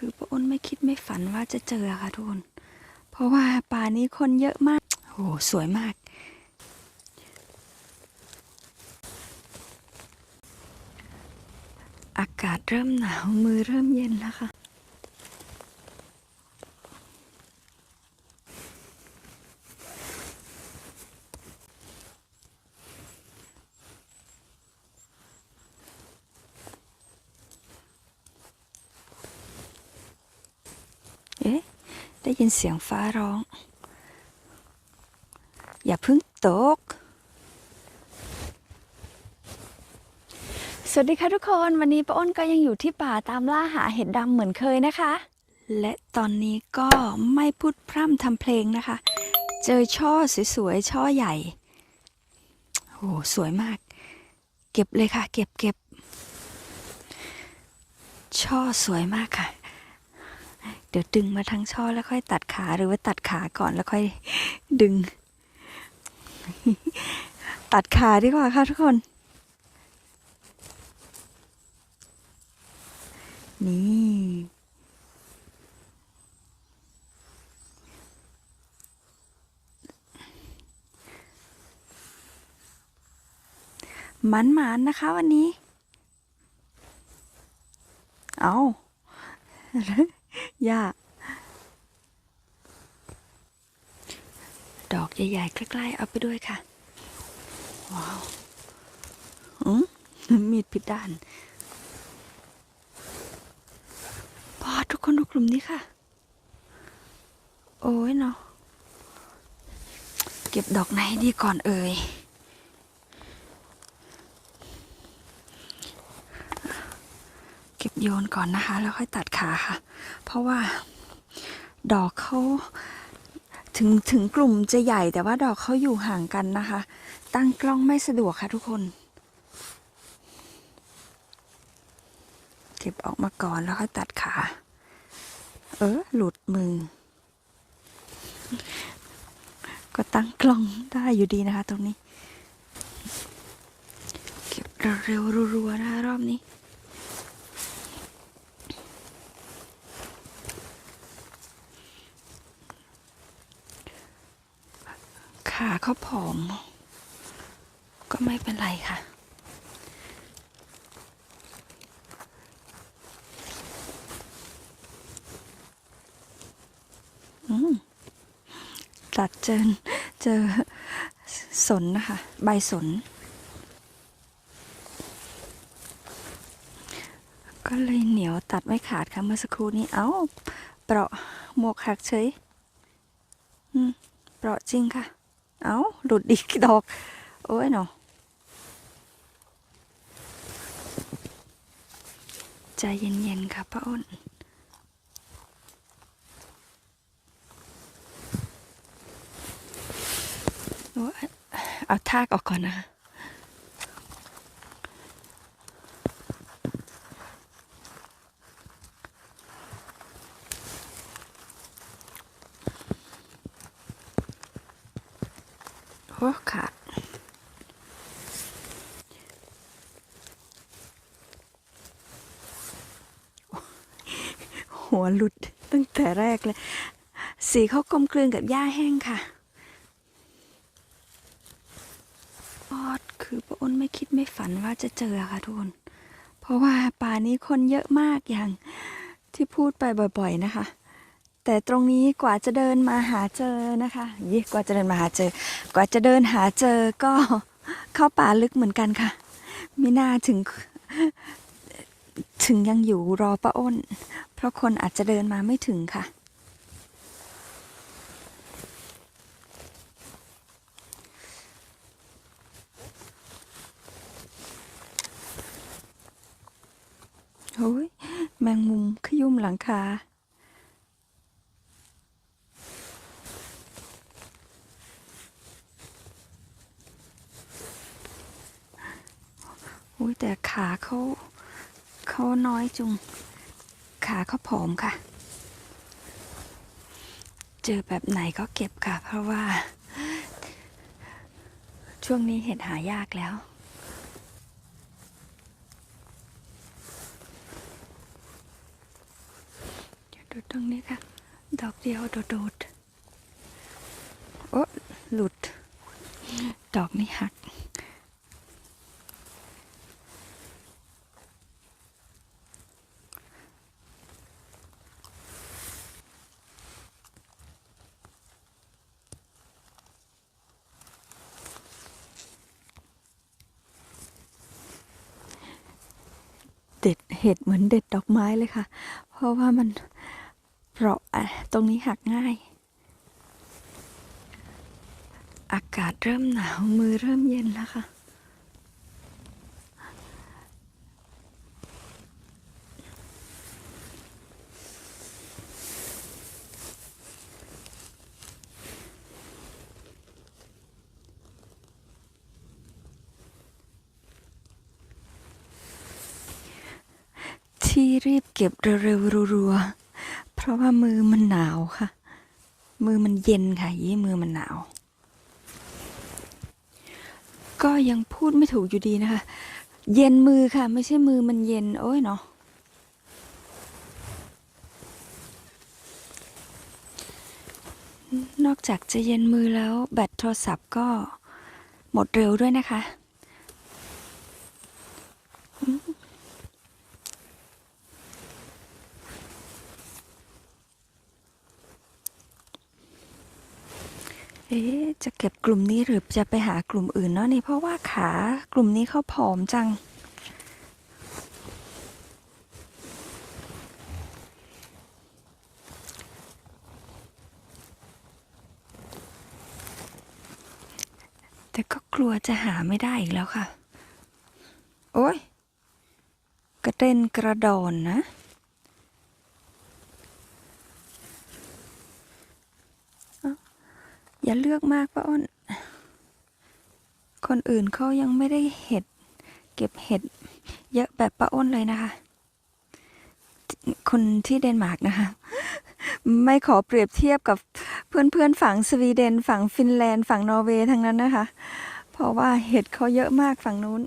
คือป้าอ้นไม่คิดไม่ฝันว่าจะเจอค่ะทุกคน เพราะว่าป่านี้คนเยอะมากโอ้สวยมาก อากาศเริ่มหนาวมือเริ่มเย็นแล้วค่ะ เอ๊ะ ได้ยินเสียงฟ้าร้อง อย่าพึ่งตก สวัสดีค่ะทุกคน วันนี้ป้าอ้นก็ยังอยู่ที่ป่าตามล่าหาเห็ดดำเหมือนเคยนะคะ และตอนนี้ก็ไม่พูดพร่ำทำเพลงนะคะ เจอช่อสวยๆ ช่อใหญ่โอ้สวยมาก เก็บเลยค่ะ เก็บเก็บช่อสวยมากค่ะ เดี๋ยวดึงมาทั้งช่อแล้วค่อยตัดขาหรือว่าตัดขาก่อนแล้วค่อยดึง ตัดขาดีกว่าค่ะทุกคน นี่มันหมานนะคะ วันนี้ เอา ย่าดอกใหญ่ๆใกล้ๆเอาไปด้วยค่ะ ว้าวอืมมีดผิดด้านพอทุกคนดูกลุ่มนี้ค่ะ โอ้ยเนาะเก็บดอกไหนดีก่อนเอ่ย เก็บ โยนก่อนนะคะ แล้วค่อยตัดขาค่ะ เพราะว่าดอกเขาถึงถึงกลุ่มจะใหญ่แต่ว่าดอกเขาอยู่ห่างกันนะคะ ตั้งกล้องไม่สะดวกค่ะทุกคน เก็บออกมาก่อนแล้วค่อยตัดขา เออหลุดมือ ก็ตั้งกล้องได้อยู่ดีนะคะ ตรงนี้ เก็บเร็วๆรัวๆนะคะรอบนี้ ขา เขาผอม ก็ไม่เป็นไรค่ะ อืมตัดเจอเจอสนนะคะ ใบสน ก็เลยเหนียวตัดไม่ขาดค่ะเมื่อสักครู่นี้ เอ้า เปราะหมวกหักเฉย อืม เปราะจริงค่ะ เอาหลุดอีกดอก โอ้ยเนาะใจเย็นๆค่ะป้าอ้นเอาทากออกก่อนนะ โอ้ขาดหัวหลุดตั้งแต่แรกเลย สีเขากลมกลืนกับหญ้าแห้งค่ะออดคือป้าอ้นไม่คิดไม่ฝันว่าจะเจอค่ะทุกคน เพราะว่าป่านี้คนเยอะมากอย่างที่พูดไปบ่อย ๆ นะคะ แต่ตรงนี้กว่าจะเดินมาหาเจอนะคะยี่กว่าจะเดินมาหาเจอ กว่าจะเดินหาเจอก็เข้าป่าลึกเหมือนกันค่ะไม่น่าถึงถึงยังอยู่รอป้าอ้น เพราะคนอาจจะเดินมาไม่ถึงค่ะ โอ้ยแมงมุมขยุ่มหลังคา อุ้ยแต่ขาเขาเขาน้อยจุง ขาเขาผอมค่ะ เจอแบบไหนก็เก็บค่ะ เพราะว่า ช่วงนี้เห็ดหายากแล้วดูตรงนี้ค่ะ ดอกเดียวโดดโอ้หลุด ดอกนี้หัก เด็ดเห็ดเหมือนเด็ดดอกไม้เลยค่ะ เพราะว่ามันเปราะอะตรงนี้หักง่าย อากาศเริ่มหนาวมือเริ่มเย็นแล้วค่ะ ที่รีบเก็บเร็วๆรัวๆเพราะว่ามือมันหนาวค่ะ มือมันเย็นค่ะยี่มือมันหนาว ก็ยังพูดไม่ถูกอยู่ดีนะคะ เย็นมือค่ะ ไม่ใช่มือมันเย็น โอ้ยเนาะนอกจากจะเย็นมือแล้วแบตโทรศัพท์ก็หมดเร็วด้วยนะคะ เอ๊ะจะเก็บกลุ่มนี้หรือจะไปหากลุ่มอื่นเนาะนี่เพราะว่าขากลุ่มนี้เขาผอมจัง แต่ก็กลัวจะหาไม่ได้อีกแล้วค่ะ โอ้ย กระเด็นกระดอนนะ อย่าเลือกมากป้าอ้น คนอื่นเขายังไม่ได้เห็ด เก็บเห็ด เยอะแบบป้าอ้นเลยนะคะ คนที่เดนมาร์กนะคะ ไม่ขอเปรียบเทียบกับเพื่อนๆฝั่งสวีเดน ฝั่งฟินแลนด์ ฝั่งนอร์เวย์ทั้งนั้นนะคะ เพราะว่าเห็ดเขาเยอะมากฝั่งนู้น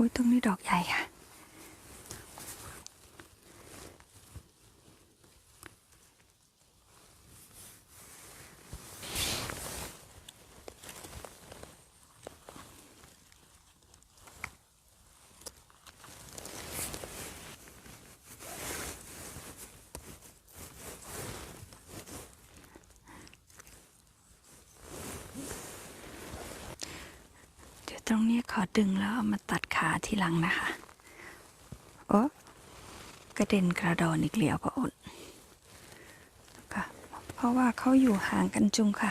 อุ้ยตรงนี้ดอกใหญ่ค่ะ ตรงนี้ขอดึงแล้วเอามาตัดขาทีหลังนะคะ โอ้กระเด็นกระดอนอีกแล้วพระอดค่ะเพราะว่าเขาอยู่ห่างกันจุงค่ะ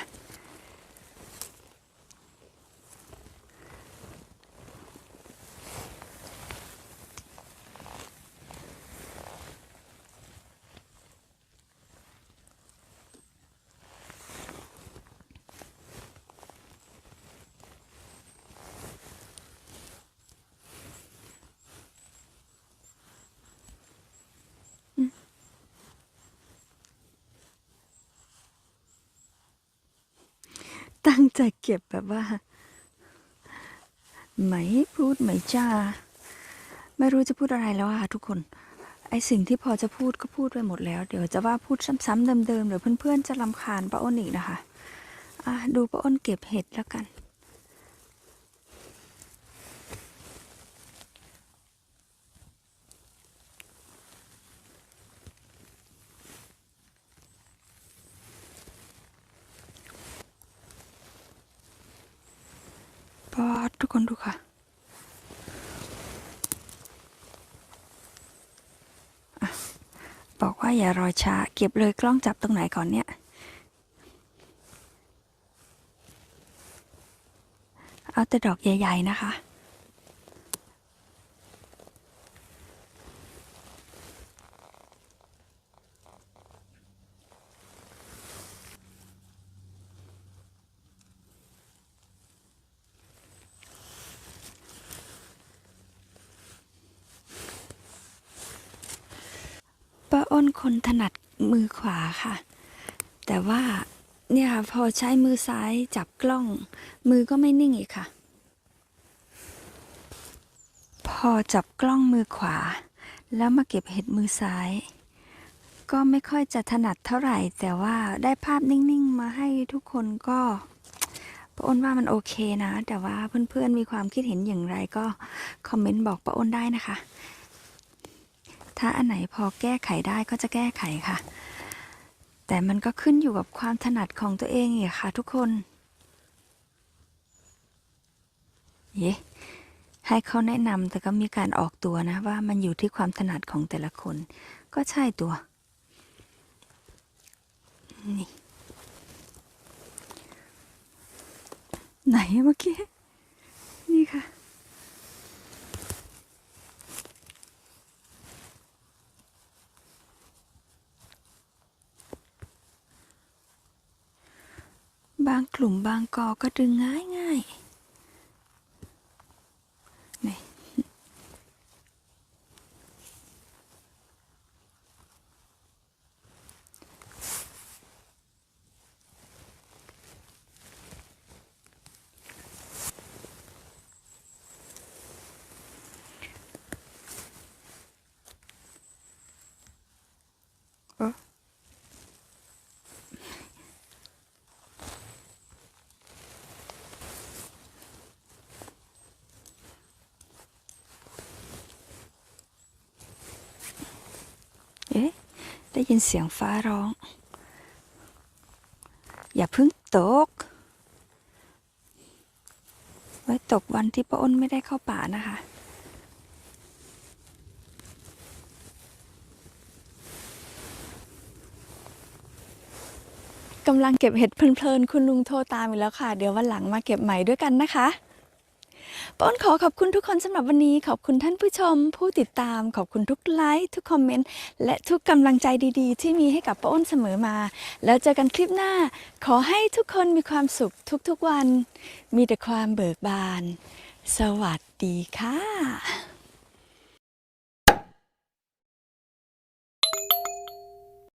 ตั้งใจเก็บแบบว่า ไม่พูดไม่จ้า ไม่รู้จะพูดอะไรแล้วค่ะทุกคน ไอสิ่งที่พอจะพูดก็พูดไปหมดแล้ว เดี๋ยวจะว่าพูดซ้ำๆเดิมๆเดี๋ยวเพื่อนๆจะลำคาญป้าอ้นอีกนะคะ อะดูป้าอ้นเก็บเห็ดแล้วกัน ทุกคนดูค่ะบอกว่าอย่ารอช้า เก็บเลยกล้องจับตรงไหนก่อนเนี่ย เอาแต่ดอกใหญ่ ๆ นะคะ้นคนถนัดมือขวาค่ะ แต่ว่าเนี่ยค่ะพอใช้มือซ้ายจับกล้อง มือก็ไม่นิ่งอีกค่ะ พอจับกล้องมือขวา แล้วมาเก็บเห็ดมือซ้าย ก็ไม่ค่อยจะถนัดเท่าไหร่ แต่ว่าได้ภาพนิ่งๆ มาให้ทุกคนก็ป้าอ้นว่ามันโอเคนะ แต่ว่าเพื่อนๆมีความคิดเห็นอย่างไรก็ คอมเมนต์บอกป้าอ้นได้นะคะ ถ้าอันไหนพอแก้ไขได้ก็จะแก้ไขค่ะ แต่มันก็ขึ้นอยู่กับความถนัดของตัวเองอีกค่ะทุกคนเย้ให้เขาแนะนำแต่ก็มีการออกตัวนะว่ามันอยู่ที่ความถนัดของแต่ละคน ก็ใช่ตัวนี่ไหนเมื่อกี้ นี่ค่ะ บางกลุ่มบางกอก็ดึงง่ายง่าย ได้ยินเสียงฟ้าร้อง อย่าเพิ่งตก ไว้ตกวันที่ป้าอ้นไม่ได้เข้าป่านะคะ กำลังเก็บเห็ดเพลินๆ คุณลุงโทรตามอีกแล้วค่ะ เดี๋ยววันหลังมาเก็บใหม่ด้วยกันนะคะ ป้อนขอขอบคุณทุกคนสำหรับวันนี้ ขอบคุณท่านผู้ชม ผู้ติดตาม ขอบคุณทุกไลค์ทุกคอมเมนต์ และทุกกำลังใจดีๆ ที่มีให้กับป้าอ้นเสมอมา แล้วเจอกันคลิปหน้า ขอให้ทุกคนมีความสุขทุกๆวัน มีแต่ความเบิกบาน สวัสดีค่ะ